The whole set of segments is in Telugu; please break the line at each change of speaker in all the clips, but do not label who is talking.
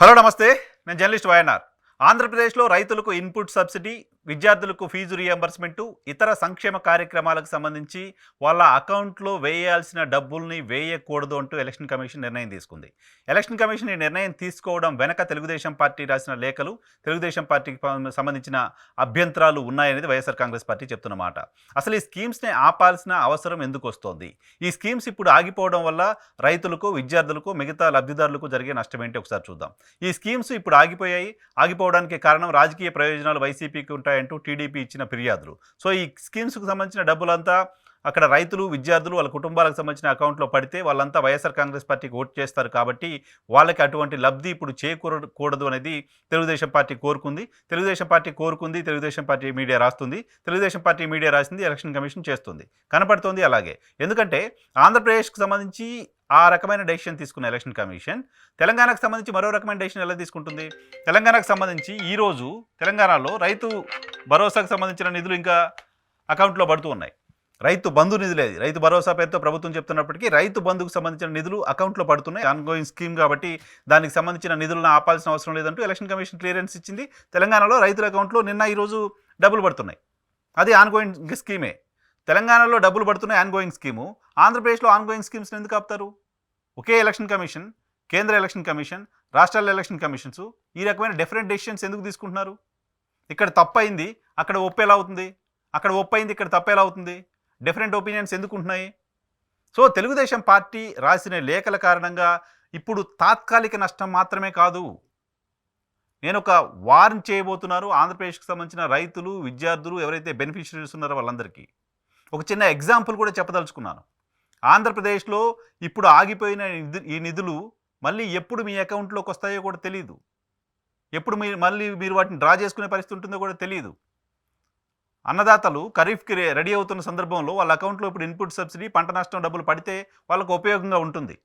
హలో నమస్తే. నేను జర్నలిస్ట్ వైఎన్ఆర్. ఆంధ్రప్రదేశ్లో రైతులకు ఇన్పుట్ సబ్సిడీ విద్యార్థులకు ఫీజు రియంబర్స్మెంటు ఇతర సంక్షేమ కార్యక్రమాలకు సంబంధించి వాళ్ళ అకౌంట్లో వేయాల్సిన డబ్బుల్ని వేయకూడదు అంటూ ఎలక్షన్ కమిషన్ నిర్ణయం తీసుకుంది. ఎలక్షన్ కమిషన్ ఈ నిర్ణయం తీసుకోవడం వెనక తెలుగుదేశం పార్టీ రాసిన లేఖలు తెలుగుదేశం పార్టీకి సంబంధించిన అభ్యంతరాలు ఉన్నాయనేది వైఎస్ఆర్ కాంగ్రెస్ పార్టీ చెప్తున్నమాట అసలు ఈ స్కీమ్స్ని ఆపాల్సిన అవసరం ఎందుకు వస్తోంది? ఈ స్కీమ్స్ ఇప్పుడు ఆగిపోవడం వల్ల రైతులకు విద్యార్థులకు మిగతా లబ్ధిదారులకు జరిగే నష్టం ఏంటి ఒకసారి చూద్దాం. ఈ స్కీమ్స్ ఇప్పుడు ఆగిపోయాయి. ఆగిపోవడానికి కారణం రాజకీయ ప్రయోజనాలు వైసీపీకి ఉంటాయి ఉంటాయంటూ టీడీపీ ఇచ్చిన ఫిర్యాదులు. సో ఈ స్కీమ్స్కు సంబంధించిన డబ్బులంతా అక్కడ రైతులు విద్యార్థులు వాళ్ళ కుటుంబాలకు సంబంధించిన అకౌంట్లో పడితే వాళ్ళంతా వైఎస్ఆర్ కాంగ్రెస్ పార్టీకి ఓటు చేస్తారు కాబట్టి వాళ్ళకి అటువంటి లబ్ధి ఇప్పుడు చేకూరకూడదు అనేది తెలుగుదేశం పార్టీ కోరుకుంది. తెలుగుదేశం పార్టీ కోరుకుంది తెలుగుదేశం పార్టీ మీడియా రాస్తుంది. తెలుగుదేశం పార్టీ మీడియా రాసింది ఎలక్షన్ కమిషన్ చేస్తుంది. కనపడుతోంది అలాగే. ఎందుకంటే ఆంధ్రప్రదేశ్కి సంబంధించి ఆ రకమైన డెసిషన్ తీసుకున్న ఎలక్షన్ కమిషన్ తెలంగాణకు సంబంధించి మరో రకమైన డెసిషన్ ఎలా తీసుకుంటుంది? తెలంగాణకు సంబంధించి ఈరోజు తెలంగాణలో రైతు భరోసాకు సంబంధించిన నిధులు ఇంకా అకౌంట్లో పడుతూ ఉన్నాయి. రైతు బంధు నిధులేది రైతు భరోసా పేరుతో ప్రభుత్వం చెప్తున్నప్పటికీ రైతు బంధుకు సంబంధించిన నిధులు అకౌంట్లో పడుతున్నాయి. ఆన్గోయింగ్ స్కీమ్ కాబట్టి దానికి సంబంధించిన నిధులను ఆపాల్సిన అవసరం లేదంటూ ఎలక్షన్ కమిషన్ క్లియరెన్స్ ఇచ్చింది. తెలంగాణలో రైతుల అకౌంట్లో నిన్న ఈరోజు డబ్బులు పడుతున్నాయి. అది ఆన్గోయింగ్ స్కీమే తెలంగాణలో డబ్బులు పడుతున్నాయి ఆన్గోయింగ్ స్కీము. ఆంధ్రప్రదేశ్లో ఆన్గోయింగ్ స్కీమ్స్ ఎందుకు ఆపుతారు? ఒకే ఎలక్షన్ కమిషన్ కేంద్ర ఎలక్షన్ కమిషన్ రాష్ట్రాల ఎలక్షన్ కమిషన్స్ ఈ రకమైన డిఫరెంట్ డెసిషన్స్ ఎందుకు తీసుకుంటున్నారు? ఇక్కడ తప్పైంది అయింది అక్కడ ఒప్పు ఎలా అవుతుంది. అక్కడ ఒప్పైంది ఇక్కడ తప్పేలా ఎలా అవుతుంది. డిఫరెంట్ ఒపీనియన్స్ ఎందుకు ఉంటున్నాయి? సో తెలుగుదేశం పార్టీ రాసిన లేఖల కారణంగా ఇప్పుడు తాత్కాలిక నష్టం మాత్రమే కాదు. నేను ఒక వార్న్ చేయబోతున్నారు. ఆంధ్రప్రదేశ్కి సంబంధించిన రైతులు విద్యార్థులు ఎవరైతే బెనిఫిషరీస్ ఉన్నారో వాళ్ళందరికీ. ఒక చిన్న ఎగ్జాంపుల్ కూడా చెప్పదలుచుకున్నాను. ఆంధ్రప్రదేశ్లో ఇప్పుడు ఆగిపోయిన ఈ నిధులు మళ్ళీ ఎప్పుడు మీ అకౌంట్లోకి వస్తాయో కూడా తెలియదు ఎప్పుడు మీరు మళ్ళీ మీరు వాటిని డ్రా చేసుకునే పరిస్థితి ఉంటుందో కూడా తెలియదు అన్నదాతలు ఖరీఫ్కి రెడీ అవుతున్న సందర్భంలో వాళ్ళ అకౌంట్లో ఇప్పుడు ఇన్పుట్ సబ్సిడీ పంట నష్టం డబ్బులు పడితే వాళ్ళకు ఉపయోగంగా ఉంటుంది.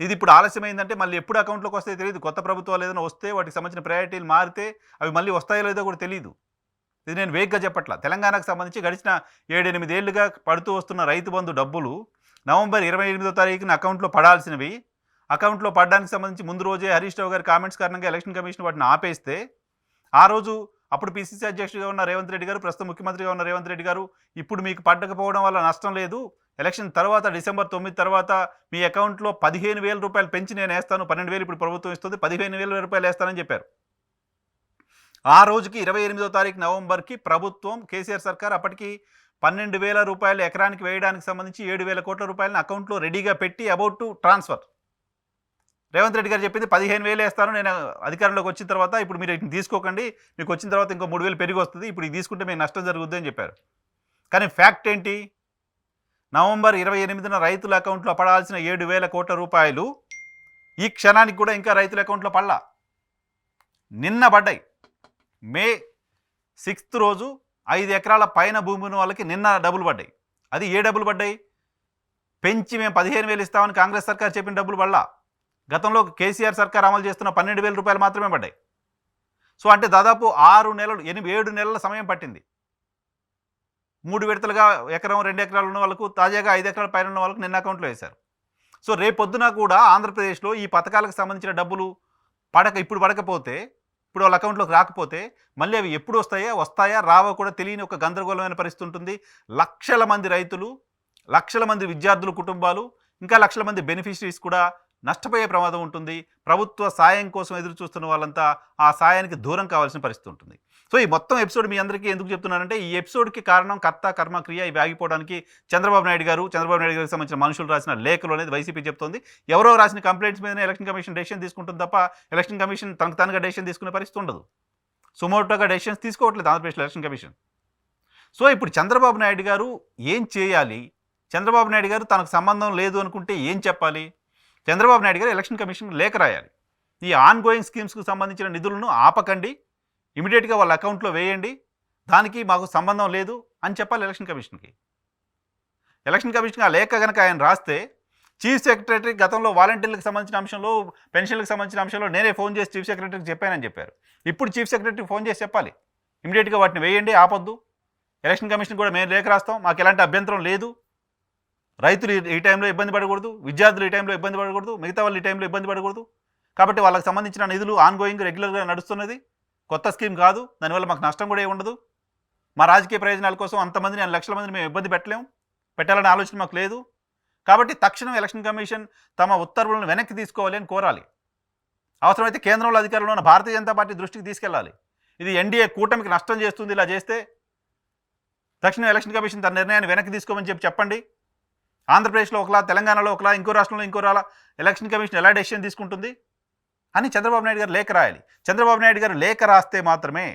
ఇది ఇప్పుడు ఆలస్యమైందంటే మళ్ళీ ఎప్పుడు అకౌంట్లోకి వస్తాయో తెలియదు కొత్త ప్రభుత్వాలు ఏదైనా వస్తే వాటికి సంబంధించిన ప్రయారిటీలు మారితే అవి మళ్ళీ వస్తాయో లేదో కూడా తెలియదు ఇది నేను వేగ్గా చెప్పట్ల. తెలంగాణకు సంబంధించి గడిచిన ఏడెనిమిదేళ్ళుగా పడుతూ వస్తున్న రైతు బంధు డబ్బులు నవంబర్ ఇరవై ఎనిమిదో తారీఖున అకౌంట్లో పడాల్సినవి. అకౌంట్లో పడడానికి సంబంధించి ముందు రోజే హరీష్ రావు గారి కామెంట్స్ కారణంగా ఎలక్షన్ కమిషన్ వాటిని ఆపేస్తే ఆ రోజు అప్పుడు పిసిసి అధ్యక్షుడిగా ఉన్న రేవంత్ రెడ్డి గారు ప్రస్తుతం ముఖ్యమంత్రిగా ఉన్న రేవంత్ రెడ్డి గారు ఇప్పుడు మీకు పడ్డకపోవడం వల్ల నష్టం లేదు. ఎలక్షన్ తర్వాత డిసెంబర్ తొమ్మిది తర్వాత మీ అకౌంట్లో పదిహేను వేల రూపాయలు పెంచి నేను వేస్తాను. పన్నెండు వేలు ఇప్పుడు ప్రభుత్వం ఇస్తుంది. పదిహేను వేల రూపాయలు వేస్తానని చెప్పారు. ఆ రోజుకి ఇరవై ఎనిమిదో తారీఖు నవంబర్కి ప్రభుత్వం కేసీఆర్ సర్కార్ అప్పటికి పన్నెండు వేల రూపాయలు ఎకరానికి వేయడానికి సంబంధించి ఏడు వేల కోట్ల రూపాయలను అకౌంట్లో రెడీగా పెట్టి about to transfer. Revanth Reddy గారు చెప్పింది పదిహేను వేలు వేస్తాను నేను అధికారంలోకి వచ్చిన తర్వాత ఇప్పుడు మీరు వీటిని తీసుకోకండి మీకు వచ్చిన తర్వాత ఇంకో మూడు వేలు పెరిగి వస్తుంది ఇప్పుడు ఇది తీసుకుంటే మీకు నష్టం జరుగుద్ది అని చెప్పారు. కానీ ఫ్యాక్ట్ ఏంటి? నవంబర్ ఇరవై ఎనిమిదిన రైతుల అకౌంట్లో పడాల్సిన ఏడు వేల కోట్ల రూపాయలు ఈ క్షణానికి కూడా ఇంకా రైతుల అకౌంట్లో పడలా. నిన్న పడ్డాయి. మే సిక్స్త్ రోజు ఐదు ఎకరాల పైన భూమి ఉన్న వాళ్ళకి నిన్న డబ్బులు పడ్డాయి. అది ఏ డబ్బులు పడ్డాయి? పెంచి మేము పదిహేను వేలు ఇస్తామని కాంగ్రెస్ సర్కార్ చెప్పిన డబ్బులు పడలా. గతంలో కేసీఆర్ సర్కార్ అమలు చేస్తున్న పన్నెండు వేల రూపాయలు మాత్రమే పడ్డాయి. సో అంటే దాదాపు ఆరు నెలలు ఎనిమిది ఏడు నెలల సమయం పట్టింది. మూడు విడతలుగా ఎకరం రెండు ఎకరాలు ఉన్న వాళ్ళకు తాజాగా ఐదు ఎకరాల పైన ఉన్న వాళ్ళకు నిన్న అకౌంట్లో వేశారు. సో రేపొద్దున కూడా ఆంధ్రప్రదేశ్లో ఈ పథకాలకు సంబంధించిన డబ్బులు పడక ఇప్పుడు పడకపోతే ఇప్పుడు వాళ్ళ అకౌంట్లోకి రాకపోతే మళ్ళీ అవి ఎప్పుడు వస్తాయా వస్తాయా రావో కూడా తెలియని ఒక గందరగోళమైన పరిస్థితి ఉంటుంది. లక్షల మంది రైతులు లక్షల మంది విద్యార్థుల కుటుంబాలు ఇంకా లక్షల మంది బెనిఫిషరీస్ కూడా నష్టపోయే ప్రమాదం ఉంటుంది. ప్రభుత్వ సాయం కోసం ఎదురు చూస్తున్న వాళ్ళంతా ఆ సాయానికి దూరం కావాల్సిన పరిస్థితి ఉంటుంది. సో ఈ మొత్తం ఎపిసోడ్ మీ అందరికీ ఎందుకు చెప్తున్నానంటే ఈ ఎపిసోడ్కి కారణం కర్త కర్మ క్రియ ఇవి ఆగిపోవడానికి చంద్రబాబు నాయుడు గారు చంద్రబాబు నాయుడు గారికి సంబంధించిన మనుషులు రాసిన లేఖలు అనేది వైసీపీ చెప్తోంది. ఎవరో రాసిన కంప్లైంట్స్ మీద ఎలక్షన్ కమిషన్ డెసిషన్ తీసుకుంటుంది తప్ప ఎలక్షన్ కమిషన్ తనకు తనగా డెసిషన్ తీసుకునే పరిస్థితి ఉండదు. సుమోటోగా డెసిషన్స్ తీసుకోవట్లేదు ఆంధ్రప్రదేశ్ ఎలక్షన్ కమిషన్. సో ఇప్పుడు చంద్రబాబు నాయుడు గారు ఏం చేయాలి? చంద్రబాబు నాయుడు గారు తనకు సంబంధం లేదు అనుకుంటే ఏం చెప్పాలి? చంద్రబాబు నాయుడు గారు ఎలక్షన్ కమిషన్ లేఖ రాయాలి. ఈ ఆన్ గోయింగ్ స్కీమ్స్కు సంబంధించిన నిధులను ఆపకండి. ఇమీడియట్గా వాళ్ళ అకౌంట్లో వేయండి. దానికి మాకు సంబంధం లేదు అని చెప్పాలి ఎలక్షన్ కమిషన్కి. ఎలక్షన్ కమిషన్కి ఆ లేఖ కనుక ఆయన రాస్తే చీఫ్ సెక్రటరీ గతంలో వాలంటీర్లకు సంబంధించిన అంశంలో పెన్షన్లకు సంబంధించిన అంశంలో నేనే ఫోన్ చేసి చీఫ్ సెక్రటరీకి చెప్పానని చెప్పారు. ఇప్పుడు చీఫ్ సెక్రటరీకి ఫోన్ చేసి చెప్పాలి. ఇమీడియట్గా వాటిని వేయండి ఆపొద్దు. ఎలక్షన్ కమిషన్ కూడా మేము లేఖ రాస్తాం. మాకు ఎలాంటి అభ్యంతరం లేదు. రైతులు ఈ- టైంలో ఇబ్బంది పడకూడదు విద్యార్థులు ఈ టైంలో ఇబ్బంది పడకూడదు మిగతా వాళ్ళు ఈ టైంలో ఇబ్బంది పడకూడదు. కాబట్టి వాళ్ళకి సంబంధించిన నిధులు ఆన్గోయింగ్ రెగ్యులర్గా నడుస్తున్నది. కొత్త స్కీమ్ కాదు దానివల్ల మాకు నష్టం కూడా ఉండదు మా రాజకీయ ప్రయోజనాల కోసం అంతమందిని అన్ని లక్షల మందిని మేము ఇబ్బంది పెట్టలేము పెట్టాలనే ఆలోచన మాకు లేదు. కాబట్టి తక్షణం ఎలక్షన్ కమిషన్ తమ ఉత్తర్వులను వెనక్కి తీసుకోవాలి అని కోరాలి. అవసరమైతే కేంద్రంలో అధికారంలో ఉన్న భారతీయ జనతా పార్టీ దృష్టికి తీసుకెళ్ళాలి. ఇది ఎన్డీఏ కూటమికి నష్టం చేస్తుంది ఇలా చేస్తే తక్షణం ఎలక్షన్ కమిషన్ తన నిర్ణయాన్ని వెనక్కి తీసుకోమని చెప్పి చెప్పండి. ఆంధ్రప్రదేశ్లో ఒకలా తెలంగాణలో ఒకలా ఇంకో రాష్ట్రంలో ఇంకో రాలా ఎలక్షన్ కమిషన్ ఎలా డెసిషన్ తీసుకుంటుంది? అని చంద్రబాబు నాయుడు గారు లేఖ రాయాలి. చంద్రబాబు నాయుడు గారు లేఖ రాస్తే మాత్రమే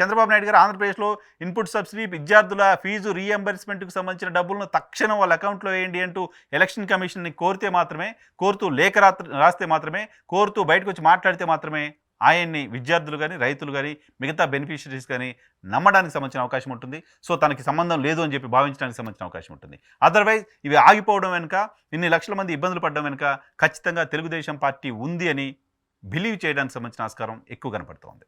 చంద్రబాబు నాయుడు గారు ఆంధ్రప్రదేశ్లో ఇన్పుట్ సబ్సిడీ విద్యార్థుల ఫీజు రీఎంబర్స్మెంట్కి సంబంధించిన డబ్బులను తక్షణం వాళ్ళ అకౌంట్లో వేయండి అంటూ ఎలక్షన్ కమిషన్ని కోరితే మాత్రమే కోరుతూ లేఖ రాత్ర రాస్తే మాత్రమే కోరుతూ బయటకు వచ్చి మాట్లాడితే మాత్రమే ఆయన్ని విద్యార్థులు కానీ రైతులు కానీ మిగతా బెనిఫిషరీస్ కానీ నమ్మడానికి సంబంధించిన అవకాశం ఉంటుంది. సో తనకి సంబంధం లేదు అని చెప్పి భావించడానికి సంబంధించిన అవకాశం ఉంటుంది. అదర్వైజ్ ఇవి ఆగిపోవడం వెనుక ఇన్ని లక్షల మంది ఇబ్బందులు పడడం వెనుక ఖచ్చితంగా తెలుగుదేశం పార్టీ ఉంది అని బిలీవ్ చేయడానికి సంబంధించిన ఆస్కారం ఎక్కువ కనపడుతోంది.